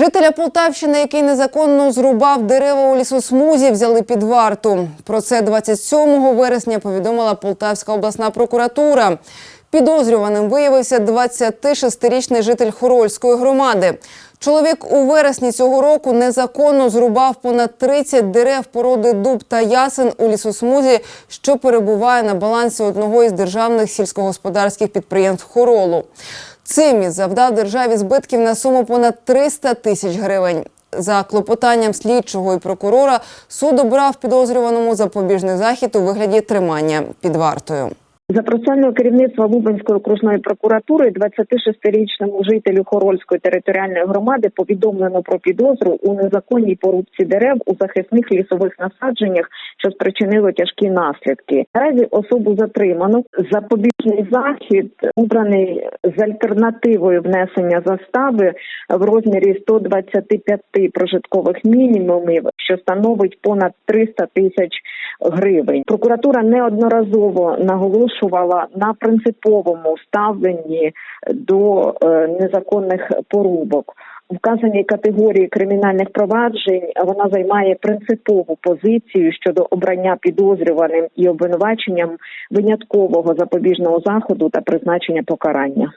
Жителя Полтавщини, який незаконно зрубав дерева у лісосмузі, взяли під варту. Про це 27 вересня повідомила Полтавська обласна прокуратура. Підозрюваним виявився 26-річний житель Хорольської громади. Чоловік у вересні цього року незаконно зрубав понад 30 дерев породи дуб та ясен у лісосмузі, що перебуває на балансі одного із державних сільськогосподарських підприємств Хоролу. Цим і завдав державі збитків на суму понад 300 тисяч гривень. За клопотанням слідчого і прокурора суд обрав підозрюваному запобіжний захід у вигляді тримання під вартою. За процесуального керівництва Лубенської окружної прокуратури 26-річному жителю Хорольської територіальної громади повідомлено про підозру у незаконній порубці дерев у захисних лісових насадженнях, що спричинило тяжкі наслідки. Наразі особу затримано. Запобіжний захід обраний з альтернативою внесення застави в розмірі 125 прожиткових мінімумів, що становить понад 300 тисяч гривень. Прокуратура неодноразово наголошувала на принциповому ставленні до е, незаконних порубок. Вказаній категорії кримінальних проваджень вона займає принципову позицію щодо обрання підозрюваним і обвинуваченням виняткового запобіжного заходу та призначення покарання.